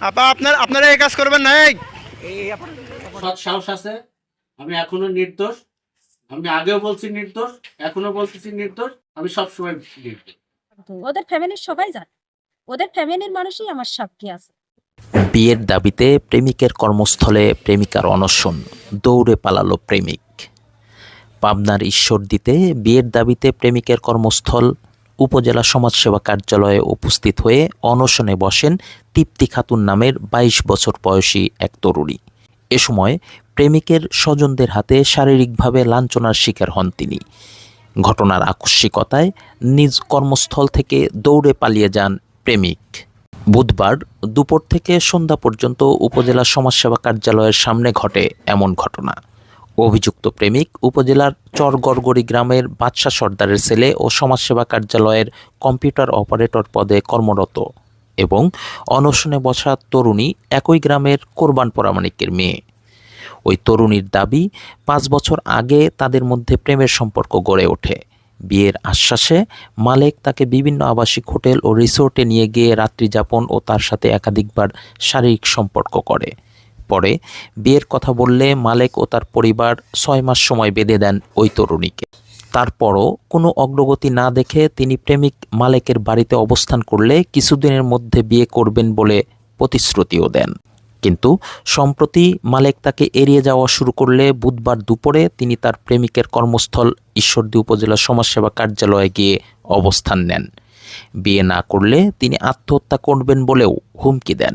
আপা আপনার আপনারা এই কাজ করবেন না এই। সৎ সাহস আছে। আমি এখনও নির্দোষ। আমি আগেও বলছি নির্দোষ এখনও বলতেছি নির্দোষ। আমি সবসময় নির্দোষ। ওদের ফ্যামিলির সবাই জানে। ওদের ফ্যামিলির মানুষই আমার সাক্ষী আছে। বিয়ের দাবিতে প্রেমিকের কর্মস্থলে প্রেমিকার অনশন দৌড়ে পালালো প্রেমিক। পাবনার ঈশ্বরদীতে বিয়ের দাবিতে প্রেমিকের কর্মস্থল উপজেলা সমাজসেবা কার্যালয়ে উপস্থিত হয়ে অনশনে বসেন তৃপ্তি খাতুন নামের ২২ বছর বয়সী এক তরুণী। এ সময় প্রেমিকের স্বজনদের হাতে শারীরিকভাবে লাঞ্ছনার শিকার হন তিনি। ঘটনার আকস্মিকতায় নিজ কর্মস্থল থেকে দৌড়ে পালিয়ে যান প্রেমিক। বুধবার দুপুর থেকে সন্ধ্যা পর্যন্ত উপজেলা সমাজসেবা কার্যালয়ের সামনে ঘটে এমন ঘটনা। অভিযুক্ত প্রেমিক উপজেলার চরগড়গড়ি গ্রামের বাদশাহ সর্দারের ছেলে ও সমাজসেবা কার্যালয়ের কম্পিউটার অপারেটর পদে কর্মরত এবং অনশনে বসা তরুণী একই গ্রামের কোরবান পরামানিকের মেয়ে। ওই তরুণীর দাবি, পাঁচ বছর আগে তাদের মধ্যে প্রেমের সম্পর্ক গড়ে ওঠে। বিয়ের আশ্বাসে মালেক তাকে বিভিন্ন আবাসিক হোটেল ও রিসোর্টে নিয়ে গিয়ে রাত্রি যাপন ও তার সাথে একাধিকবার শারীরিক সম্পর্ক করে। পরে বিয়ের কথা বললে মালেক ও তার পরিবার ছয় মাস সময় বেঁধে দেন ওই তরুণীকে। তারপরও কোনো অগ্রগতি না দেখে তিনি প্রেমিক মালেকের বাড়িতে অবস্থান করলে কিছুদিনের মধ্যে বিয়ে করবেন বলে প্রতিশ্রুতিও দেন। কিন্তু সম্প্রতি মালেক তাকে এড়িয়ে যাওয়া শুরু করলে বুধবার দুপুরে তিনি তার প্রেমিকের কর্মস্থল ঈশ্বরদী উপজেলা সমাজসেবা কার্যালয়ে গিয়ে অবস্থান নেন। বিয়ে না করলে তিনি আত্মহত্যা করবেন বলেও হুমকি দেন।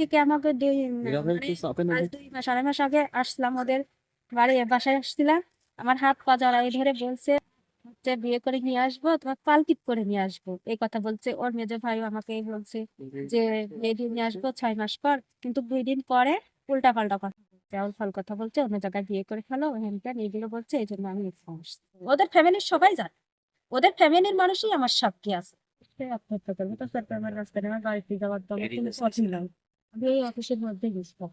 ঠিক আমাকে দুই মানে দুই মাস আড়াই মাস আগে আসলাম ওদের বাড়ি বাসায় আসছিলাম। আমার হাত পা জড়াই ধরে বলছে যে বিয়ে করে নিয়ে আসব তোমার পালকিত করে নিয়ে আসব। এই কথা বলছে ওর মেজো ভাই আমাকে বলছে যে বিয়ে দিয়ে নিয়ে আসব ছয় মাস পর কিন্তু দুই দিন পরে উল্টা পাল্টা কথা বলছে। আউল ফাল কথা বলছে অন্য জায়গায় বিয়ে করে ফেলো হ্যান এগুলো বলছে এই জন্য আমি ওদের ফ্যামিলির সবাই জানে। ওদের ফ্যামিলির মানুষই আমার সাক্ষী আছে। আত্মহত্যা করবে। তো স্যার আমার রাস্তায় আমার বাড়িতে যাওয়ার দম। আমি এই অফিসের মধ্যে গেছিলাম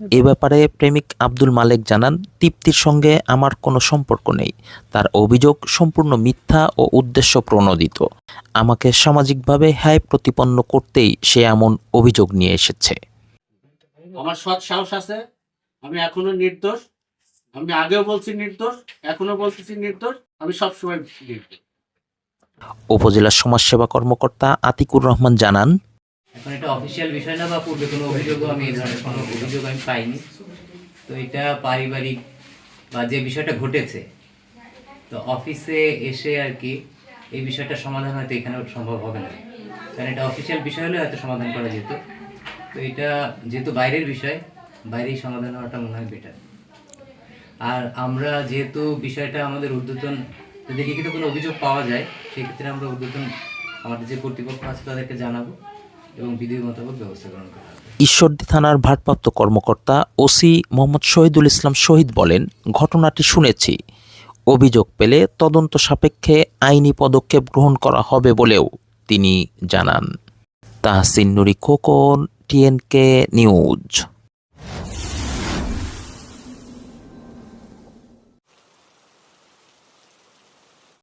এ ব্যাপারে প্রেমিক আব্দুল মালেক জানান তৃপ্তির সঙ্গে আমার কোনো সম্পর্ক নেই। তার অভিযোগ সম্পূর্ণ মিথ্যা ও উদ্দেশ্য প্রণোদিত। আমাকে সামাজিকভাবে হ্যায় প্রতিপন্ন করতেই সে এমন অভিযোগ নিয়ে এসেছে। আমার সৎ সাহস আছে আমি এখনও নির্দোষ। আমি আগেও বলছি নির্দোষ এখনও বলতেছি নির্দোষ আমি সবসময় নির্দোষ। উপজেলা সমাজসেবা কর্মকর্তা আতিকুর রহমান জানান এখন এটা অফিসিয়াল বিষয় না বা পূর্বে কোনো অভিযোগও আমি এই ধরনের কোনো অভিযোগ আমি পাইনি। তো এটা পারিবারিক বা যে বিষয়টা ঘটেছে, তো অফিসে এসে আর কি এই বিষয়টা সমাধান হয়তো এখানে সম্ভব হবে না। কারণ এটা অফিসিয়াল বিষয় হলে হয়তো সমাধান করা যেত। তো এটা যেহেতু বাইরের বিষয়, বাইরেই সমাধান হওয়াটা মনে হয় বেটার আর আমরা যেহেতু বিষয়টা আমাদের ঊর্ধ্বতন, যদি লিখিত কোনো অভিযোগ পাওয়া যায়, সেক্ষেত্রে আমরা ঊর্ধ্বতন আমাদের যে কর্তৃপক্ষ আছে তাদেরকে জানাব। ঈশ্বরদী থানার ভারপ্রাপ্ত কর্মকর্তা ওসি মোহাম্মদ শহীদুল ইসলাম শহীদ বলেন, ঘটনাটি শুনেছি। অভিযোগ পেলে তদন্ত সাপেক্ষে আইনি পদক্ষেপ গ্রহণ করা হবে বলেও তিনি জানান। Tahsin Nuri Khokon, TNK News.